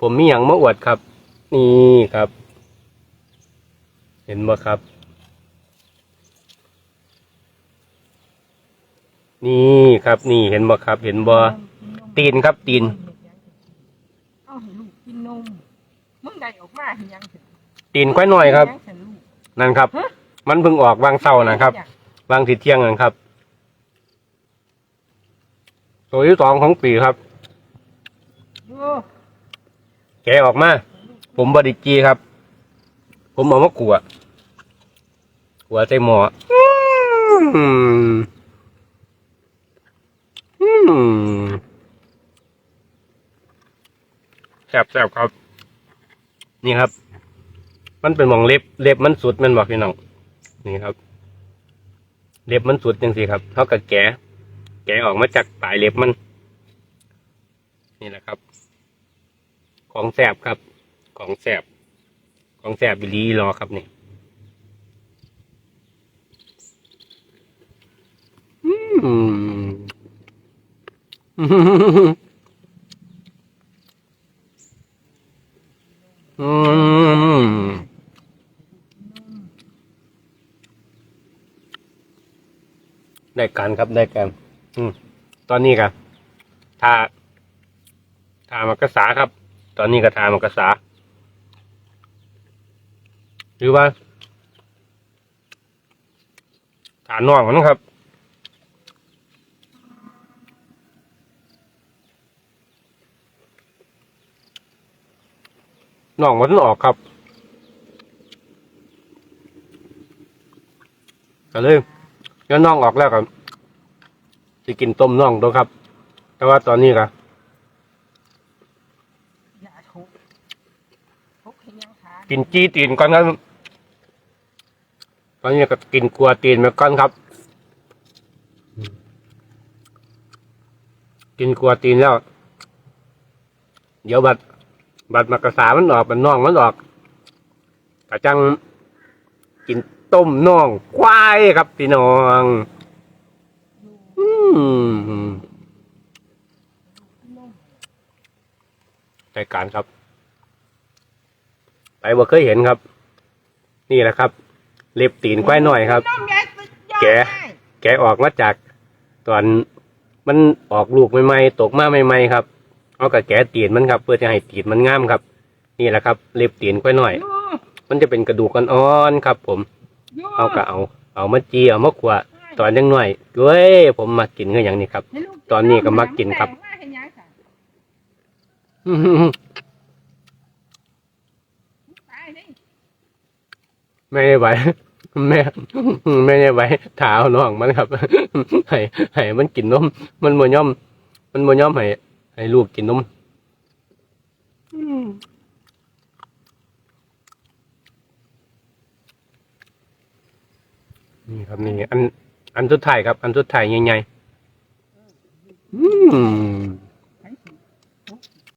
ผมมีอย่างมาอวดครับ นี่ครับ เห็นบ่ครับ นี่ครับ นี่เห็นบ่ครับ เห็นบ่ตีนครับตีนเอาให้ลูกกินนมมึงได้ออกมาเห็นยังเถอะตีนก้อยหน่อยครับเห็นยังเถอะลูกนั่นครับฮะมันเพิ่งออกวางเสานะครับ วางสิเที่ยงนะครับ ตัวที่สองของปีครับโอ้ แกะออกมา ผมบไดิจีครับ ผมเอามากลัวกัวใส่หมออืมอืมแซ่บแซ่บครับ นี่ครับ มันเป็นมองเล็บ เล็บมันสุดมันบอกพี่น้อง นี่ครับ เล็บมันสุดจังสิครับ เท่ากับแกะ แกะออกมาจากปลายเล็บมัน นี่แหละครับ ของแสบครับ ของแสบของแสบบิลีรอครับนี่อืมอืมได้กันครับได้กันอืมตอนนี้ครับทาทามักกะสาครับ ตอนนี้ก็ทามักกะสาหรือว่าฐานน่องมันครับน่องมันออกครับก็เลยแล้วน่องออกแล้วครับจะกินต้มน่องตัวครับ แต่ว่าตอนนี้ก็อย่าทุบทุบให้ยังขา กินจี้ตีนก่อนครับตอนนี้ก็กินกลัวตีนไปก่อนครับ กินกลัวตีนแล้ว เดี๋ยวบัด บัดมักกะสามันออกมันน่องมันออกกะจัง กินต้มน่องควายครับพี่น้องอืมรายการครับ ไปบ่เคยเห็นครับ นี่แหละครับ เล็บตีนควายหน่อยครับน้องยายสุดยอดแกะเลยแกะออกมาจากตอนมันออกลูกใหม่ๆตกมาใหม่ๆครับเอากับแกะตีนมันครับ เพื่อจะให้ตีนมันงามครับ นี่แหละครับ เล็บตีนควายหน่อยอยู่มันจะเป็นกระดูกอ่อนๆครับ ผมอยู่เอาก็เอา เอามาจีเอามาขวาตอนยังหน่อยเว้ยผมมากินก็อย่างนี้ครับให้ลูตอนนี้ก็มักกินครับ แต่งมาให้ยังค่ะตายเลย ไม่ได้ไหวแม่ไม่ได้ไหวถาเอาน้องมันครับให้ให้มันกินนมมันบ่ย่อม มันบ่ย่อมให้ให้ลูกกินนมนี่ครับนี่อัน อันสุดท้ายครับ อันสุดท้ายใหญ่ๆอืม